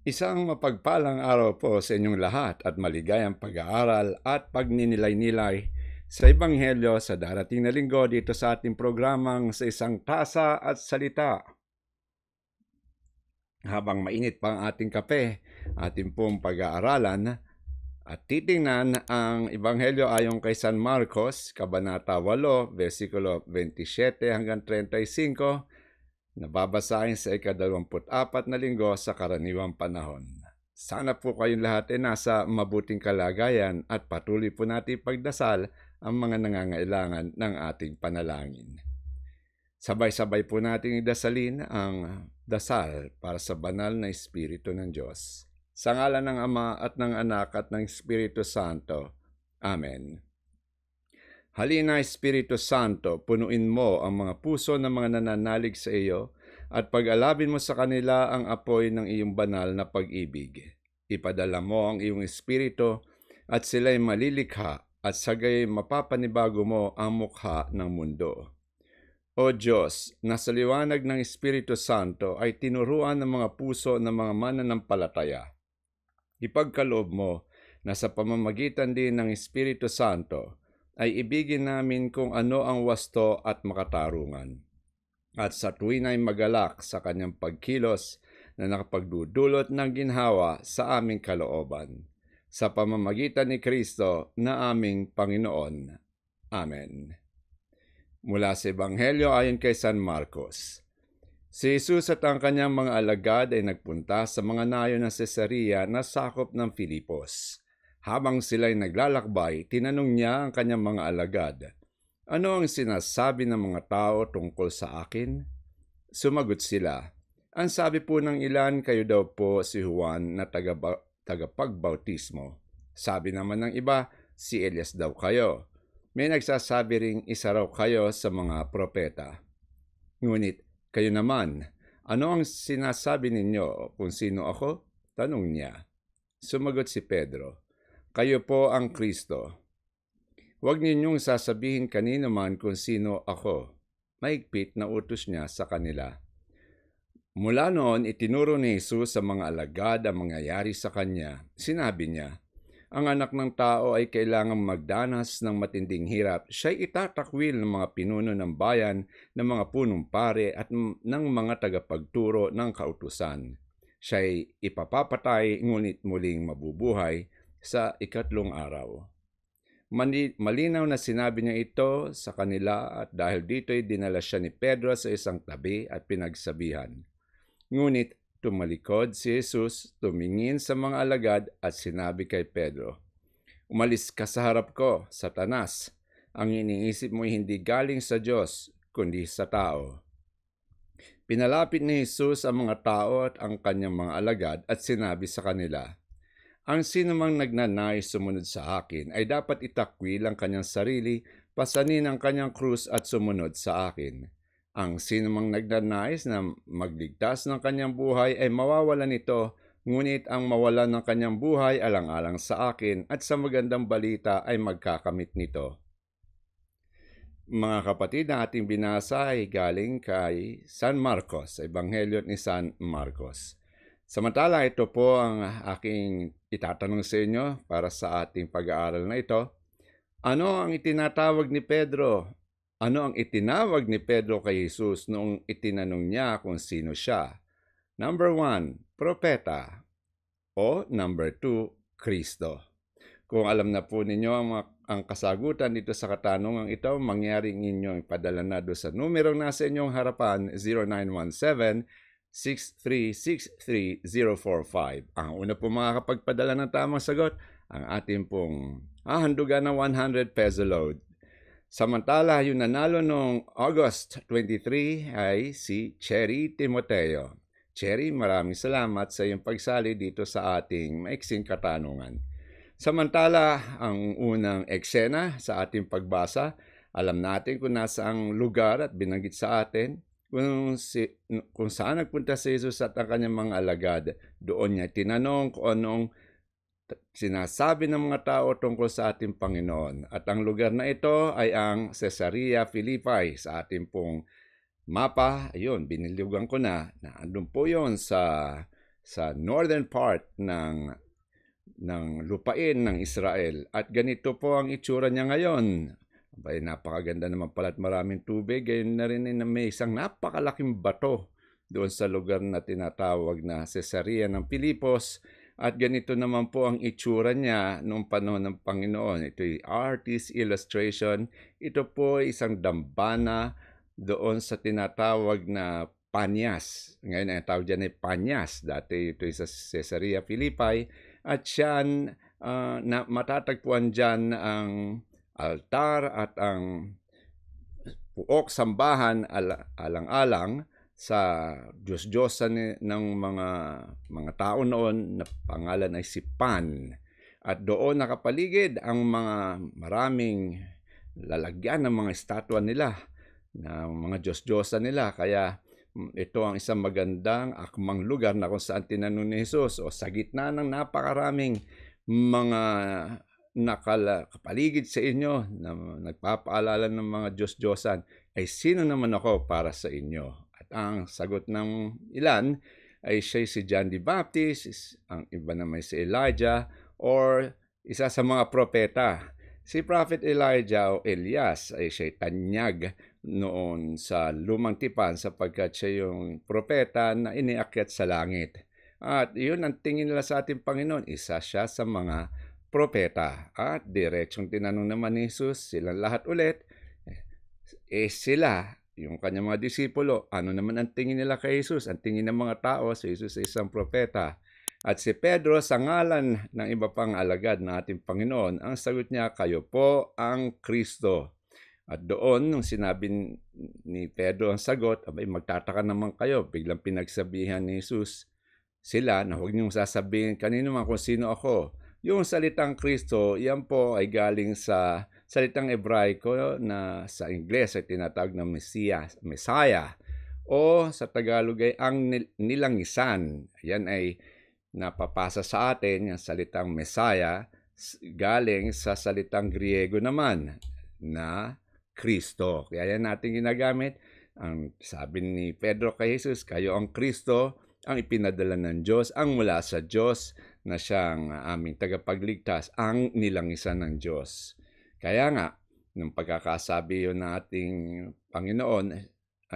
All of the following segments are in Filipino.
Isang mapagpalang araw po sa inyong lahat at maligayang pag-aaral at pagninilay-nilay sa Ebanghelyo sa darating na linggo dito sa ating programang sa isang tasa at salita. Habang mainit pa ang ating kape, ating pong pag-aaralan at titingnan ang Ebanghelyo ayon kay San Marcos, Kabanata 8, versikulo 27 hanggang 35, Nababasahin sa ikadalawamput-apat na linggo sa karaniwang panahon. Sana po kayong lahat ay nasa mabuting kalagayan at patuloy po natin pagdasal ang mga nangangailangan ng ating panalangin. Sabay-sabay po nating idasalin ang dasal para sa banal na Espiritu ng Diyos. Sa ngalan ng Ama at ng Anak at ng Espiritu Santo. Amen. Halina Espiritu Santo, punuin mo ang mga puso ng mga nananalig sa iyo at pag-alabin mo sa kanila ang apoy ng iyong banal na pag-ibig. Ipadala mo ang iyong Espiritu at sila'y malilikha at sagay mapapanibago mo ang mukha ng mundo. O Diyos, na sa liwanag ng Espiritu Santo ay tinuruan ng mga puso ng mga mananampalataya. Ipagkaloob mo na sa pamamagitan din ng Espiritu Santo, ay ibigin namin kung ano ang wasto at makatarungan. At sa tuwin ay magalak sa kanyang pagkilos na nakapagdudulot ng ginhawa sa aming kalooban. Sa pamamagitan ni Kristo na aming Panginoon. Amen. Mula sa Ebanghelyo ayon kay San Marcos. Si Jesus at ang kanyang mga alagad ay nagpunta sa mga nayo ng Cesarea na sakop ng Filipos. Habang sila'y naglalakbay, tinanong niya ang kanyang mga alagad, Ano ang sinasabi ng mga tao tungkol sa akin? Sumagot sila, Ang sabi po ng ilan, kayo daw po si Juan na tagaba- tagapagbautismo. Sabi naman ng iba, si Elias daw kayo. May nagsasabi ring isa raw kayo sa mga propeta. Ngunit, kayo naman, ano ang sinasabi ninyo kung sino ako? Tanong niya. Sumagot si Pedro, kayo po ang Kristo. Huwag ninyong sasabihin kanino man kung sino ako. Maigpit na utos niya sa kanila. Mula noon, itinuro ni Jesus sa mga alagad ang mangyayari sa kanya. Sinabi niya, ang anak ng tao ay kailangang magdanas ng matinding hirap. Siya'y itatakwil ng mga pinuno ng bayan, ng mga punong pare at ng mga tagapagturo ng kautusan. Siya'y ipapapatay ngunit muling mabubuhay sa ikatlong araw. Malinaw na sinabi niya ito sa kanila at dahil dito'y dinala siya ni Pedro sa isang tabi at pinagsabihan. Ngunit tumalikod si Jesus, tumingin sa mga alagad at sinabi kay Pedro, Umalis ka sa harap ko, Satanas. Ang iniisip mo hindi galing sa Diyos, kundi sa tao. Pinalapit ni Jesus ang mga tao at ang kanyang mga alagad at sinabi sa kanila, ang sinumang nagnanais sumunod sa akin ay dapat itakwil ang kanyang sarili, pasanin ang kanyang krus at sumunod sa akin. Ang sinumang nagnanais na magligtas ng kanyang buhay ay mawawalan nito, ngunit ang mawalan ng kanyang buhay alang-alang sa akin at sa magandang balita ay magkakamit nito. Mga kapatid, na ating binasa ay galing kay San Marcos, Ebanghelyo ni San Marcos. Samantala, ito po ang aking itatanong sa inyo para sa ating pag-aaral na ito. Ano ang itinatawag ni Pedro? Ano ang itinawag ni Pedro kay Jesus noong itinanong niya kung sino siya? Number one, propeta. O number two, Kristo. Kung alam na po ninyo ang, ang kasagutan dito sa katanungang ito, mangyaring inyong ipadala na do sa numerong nasa inyong harapan 0917 6363045. Ang una po mga kapagpadala ng tamang sagot, ang ating pong hahandugan ng 100 peso load. Samantala, yung nanalo noong August 23 ay si Cherry Timoteo. Cherry, maraming salamat sa iyong pagsali dito sa ating maiksing katanungan. Samantala, ang unang eksena sa ating pagbasa, alam natin kung nasa ang lugar at binanggit sa atin, kung, si, kung saan nagpunta si Jesus at ang kanyang mga alagad, doon niya tinanong kung anong sinasabi ng mga tao tungkol sa ating Panginoon. At ang lugar na ito ay ang Caesarea Philippi sa ating pong mapa. Ayun, binilugan ko na. na andun po yon sa sa northern part ng ng lupain ng Israel. At ganito po ang itsura niya ngayon. Abay, napakaganda naman pala at maraming tubig. Gayon na rin na may isang napakalaking bato doon sa lugar na tinatawag na Caesarea ng Pilipos. At ganito naman po ang itsura niya noong panahon ng Panginoon. Ito ay artist illustration. Ito po ay isang dambana doon sa tinatawag na Panyas. Ngayon ang tawag dyan ay Panyas. Dati ito ay sa Caesarea Philippi. At siyan, uh, na matatagpuan dyan ang altar at ang puok sambahan al- alang-alang sa Diyos-Diyosan ng mga mga tao noon na pangalan ay si Pan. At doon nakapaligid ang mga maraming lalagyan ng mga estatwa nila, ng mga Diyos-Diyosan nila. Kaya ito ang isang magandang akmang lugar na kung saan tinanong ni Jesus o sa gitna ng napakaraming mga nakapaligid sa inyo na nagpapaalala ng mga Diyos-Diyosan ay sino naman ako para sa inyo? At ang sagot ng ilan ay siya si John the Baptist, ang iba naman si Elijah, or isa sa mga propeta. Si Prophet Elijah o Elias ay siya tanyag noon sa lumang tipan sapagkat siya yung propeta na iniakyat sa langit. At yun ang tingin nila sa ating Panginoon, isa siya sa mga propeta. At diretsong tinanong naman ni Jesus, silang lahat ulit, eh sila, yung kanyang mga disipulo, ano naman ang tingin nila kay Jesus? Ang tingin ng mga tao, si Jesus ay isang propeta. At si Pedro, sa ngalan ng iba pang alagad na ating Panginoon, ang sagot niya, kayo po ang Kristo. At doon, nung sinabi ni Pedro ang sagot, abay, magtataka naman kayo. Biglang pinagsabihan ni Jesus sila na huwag niyong sasabihin kanino man kung sino ako. Yung salitang Kristo, yan po ay galing sa salitang Ebraiko na sa Ingles ay tinatawag na Messiah, Messiah. O sa Tagalog ay ang nilangisan. Yan ay napapasa sa atin yung salitang Messiah galing sa salitang Griego naman na Kristo. Kaya yan natin ginagamit. Ang sabi ni Pedro kay Jesus, kayo ang Kristo, ang ipinadala ng Diyos, ang mula sa Diyos na siyang aming tagapagligtas, ang nilangisan ng Diyos. Kaya nga, nung pagkakasabi yun ng ating Panginoon,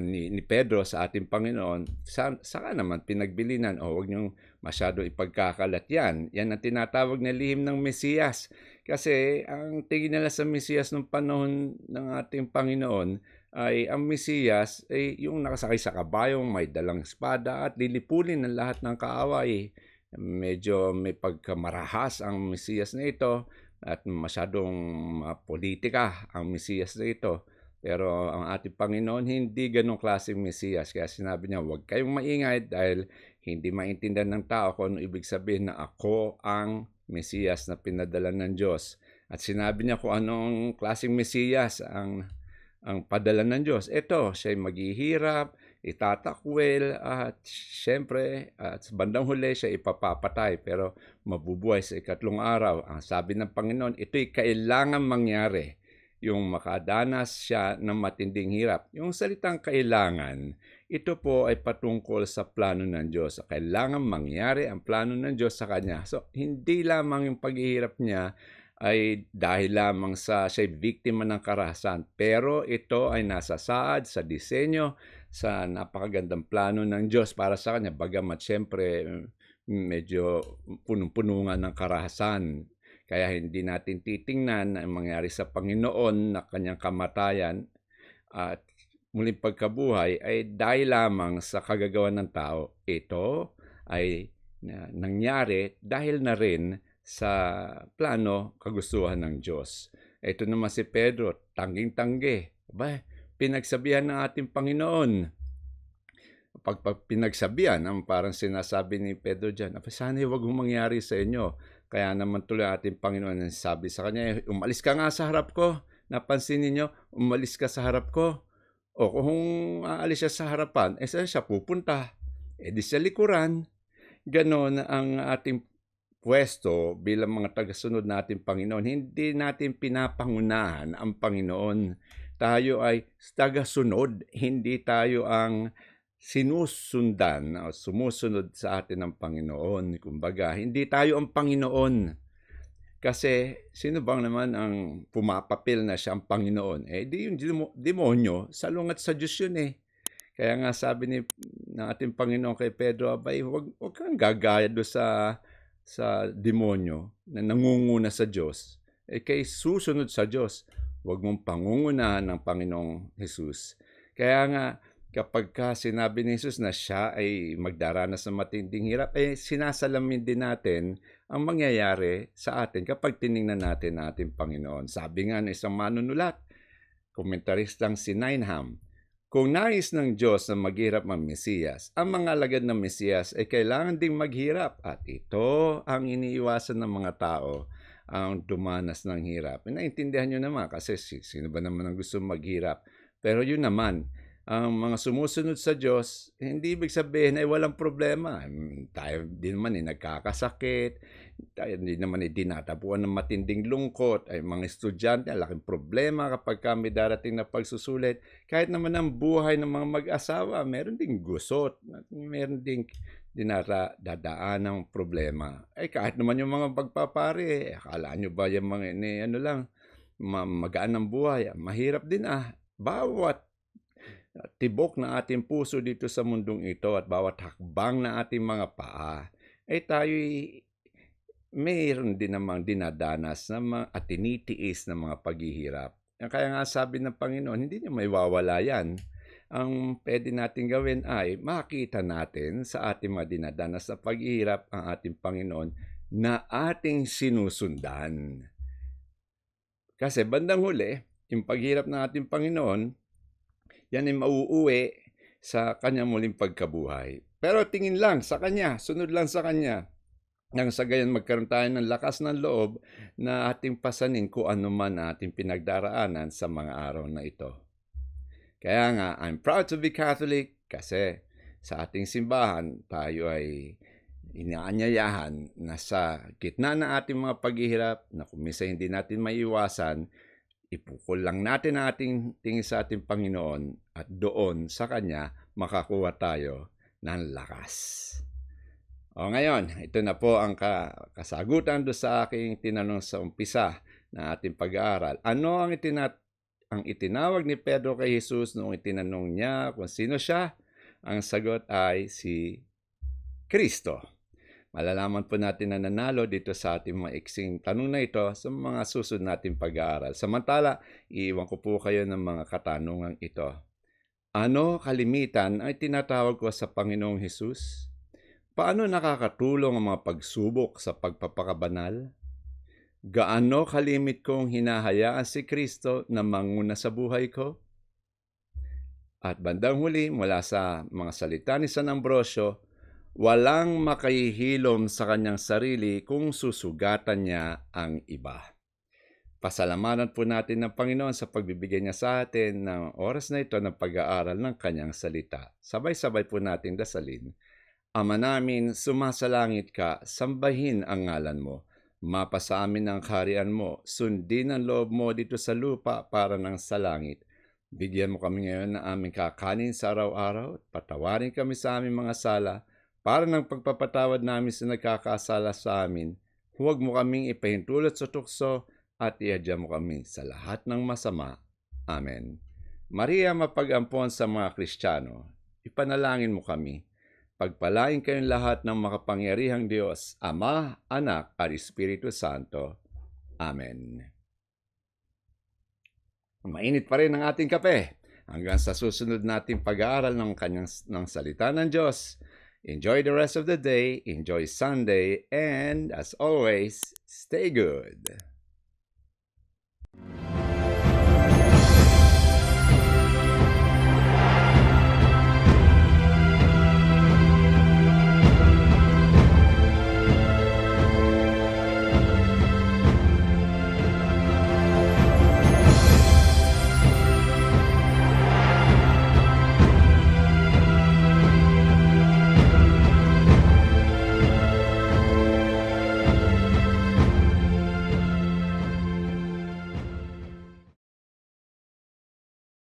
ni, ni Pedro sa ating Panginoon, sa, saka naman pinagbilinan o huwag niyong masyado ipagkakalat yan. Yan ang tinatawag na lihim ng Mesiyas. Kasi ang tingin nila sa Mesiyas nung panahon ng ating Panginoon ay ang Mesiyas ay yung nakasakay sa kabayong may dalang espada at lilipulin ng lahat ng kaaway. Medyo may pagkamarahas ang Mesiyas na ito at masyadong uh, politika ang Mesiyas na ito. Pero ang ating Panginoon, hindi ganong klaseng Mesiyas. Kaya sinabi niya, huwag kayong maingay dahil hindi maintindihan ng tao kung ano ibig sabihin na ako ang Mesiyas na pinadala ng Diyos. At sinabi niya kung anong klaseng Mesiyas ang, ang padala ng Diyos. Ito, siya maghihirap, itatakwil, at syempre, at bandang huli siya ipapapatay. Pero mabubuhay sa ikatlong araw. Ang sabi ng Panginoon, ito'y kailangan mangyari yung makadanas siya ng matinding hirap. Yung salitang kailangan, ito po ay patungkol sa plano ng Diyos. Kailangan mangyari ang plano ng Diyos sa kanya. So, hindi lamang yung paghihirap niya ay dahil lamang sa siya biktima ng karahasan. Pero ito ay nasa saad, sa disenyo, sa napakagandang plano ng Diyos para sa kanya. Bagamat siyempre medyo punong-punungan ng karahasan kaya hindi natin titingnan ang mangyari sa Panginoon na kanyang kamatayan at muling pagkabuhay ay dahil lamang sa kagagawan ng tao. Ito ay nangyari dahil na rin sa plano kagustuhan ng Diyos. Ito naman si Pedro, tangging-tanggi. Ba, pinagsabihan ng ating Panginoon. Pag, pag pinagsabihan, ang parang sinasabi ni Pedro dyan, sana huwag mangyari sa inyo kaya naman tuloy ating Panginoon ang sabi sa kanya, umalis ka nga sa harap ko. Napansin ninyo, umalis ka sa harap ko. O kung aalis siya sa harapan, eh saan siya pupunta? Eh di sa likuran. Ganon ang ating pwesto bilang mga tagasunod natin Panginoon. Hindi natin pinapangunahan ang Panginoon. Tayo ay tagasunod, hindi tayo ang sinusundan o sumusunod sa atin ng Panginoon. Kumbaga, hindi tayo ang Panginoon. Kasi sino bang naman ang pumapapil na siya ang Panginoon? Eh di yung demo- demonyo, salungat sa Diyos yun eh. Kaya nga sabi ni ng ating Panginoon kay Pedro, abay, wag, wag kang gagaya do sa sa demonyo na nangunguna sa Diyos. Eh kay susunod sa Diyos, wag mong pangungunahan ng Panginoong Jesus. Kaya nga, kapag ka sinabi ni Jesus na siya ay magdaranas ng matinding hirap, eh sinasalamin din natin ang mangyayari sa atin kapag tiningnan natin ating Panginoon. Sabi nga ng isang manunulat, komentaristang si Nineham, kung nais ng Diyos na maghirap ang Mesiyas, ang mga alagad ng Mesiyas ay kailangan ding maghirap at ito ang iniiwasan ng mga tao ang dumanas ng hirap. Naintindihan nyo naman kasi sino ba naman ang gusto maghirap? Pero yun naman, ang mga sumusunod sa Diyos, hindi ibig sabihin ay walang problema. Tayo din naman eh, nagkakasakit, tayo hindi naman eh, dinatapuan ng matinding lungkot. Ay mga estudyante, laking problema kapag kami darating na pagsusulit. Kahit naman ang buhay ng mga mag-asawa, meron ding gusot, meron ding dinara dadaan ng problema. Ay kahit naman yung mga pagpapare, akala nyo ba yung mga ni, ano lang, magaan ng buhay, mahirap din ah. Bawat tibok na ating puso dito sa mundong ito at bawat hakbang na ating mga paa, ay tayo mayroon din namang dinadanas na mga, at tinitiis ng mga paghihirap. Kaya nga sabi ng Panginoon, hindi niya may wawala yan. Ang pwede natin gawin ay makita natin sa ating mga dinadanas na paghihirap ang ating Panginoon na ating sinusundan. Kasi bandang huli, yung paghirap ng ating Panginoon, yan ay mauuwi sa kanyang muling pagkabuhay. Pero tingin lang sa kanya, sunod lang sa kanya. Nang sa gayon magkaroon tayo ng lakas ng loob na ating pasanin kung ano man ating pinagdaraanan sa mga araw na ito. Kaya nga, I'm proud to be Catholic kasi sa ating simbahan tayo ay inaanyayahan na sa gitna ng ating mga paghihirap na kung hindi natin maiwasan, ipukol lang natin ang ating tingin sa ating Panginoon at doon sa Kanya makakuha tayo ng lakas. O ngayon, ito na po ang kasagutan do sa aking tinanong sa umpisa na ating pag-aaral. Ano ang, itinat ang itinawag ni Pedro kay Jesus noong itinanong niya kung sino siya? Ang sagot ay si Kristo. Malalaman po natin na nanalo dito sa ating mga iksing tanong na ito sa mga susunod nating pag-aaral. Samantala, iiwan ko po kayo ng mga katanungan ito. Ano kalimitan ay tinatawag ko sa Panginoong Hesus? Paano nakakatulong ang mga pagsubok sa pagpapakabanal? Gaano kalimit kong hinahayaan si Kristo na manguna sa buhay ko? At bandang huli, mula sa mga salita ni San Ambrosio, Walang makahihilom sa kanyang sarili kung susugatan niya ang iba. Pasalamatan po natin ng Panginoon sa pagbibigay niya sa atin ng oras na ito ng pag-aaral ng kanyang salita. Sabay-sabay po natin dasalin. Ama namin, sumasalangit ka, sambahin ang ngalan mo. Mapa amin ang kaharian mo, sundin ang loob mo dito sa lupa para ng sa langit. Bigyan mo kami ngayon ng aming kakanin sa araw-araw at patawarin kami sa aming mga sala para ng pagpapatawad namin sa nagkakasala sa amin, huwag mo kaming ipahintulot sa tukso at iadya mo kami sa lahat ng masama. Amen. Maria mapag-ampon sa mga Kristiyano, ipanalangin mo kami. Pagpalain kayong lahat ng makapangyarihang Diyos, Ama, Anak, at Espiritu Santo. Amen. Mainit pa rin ang ating kape hanggang sa susunod nating pag-aaral ng kanyang ng salita ng Diyos. Enjoy the rest of the day, enjoy Sunday, and as always, stay good.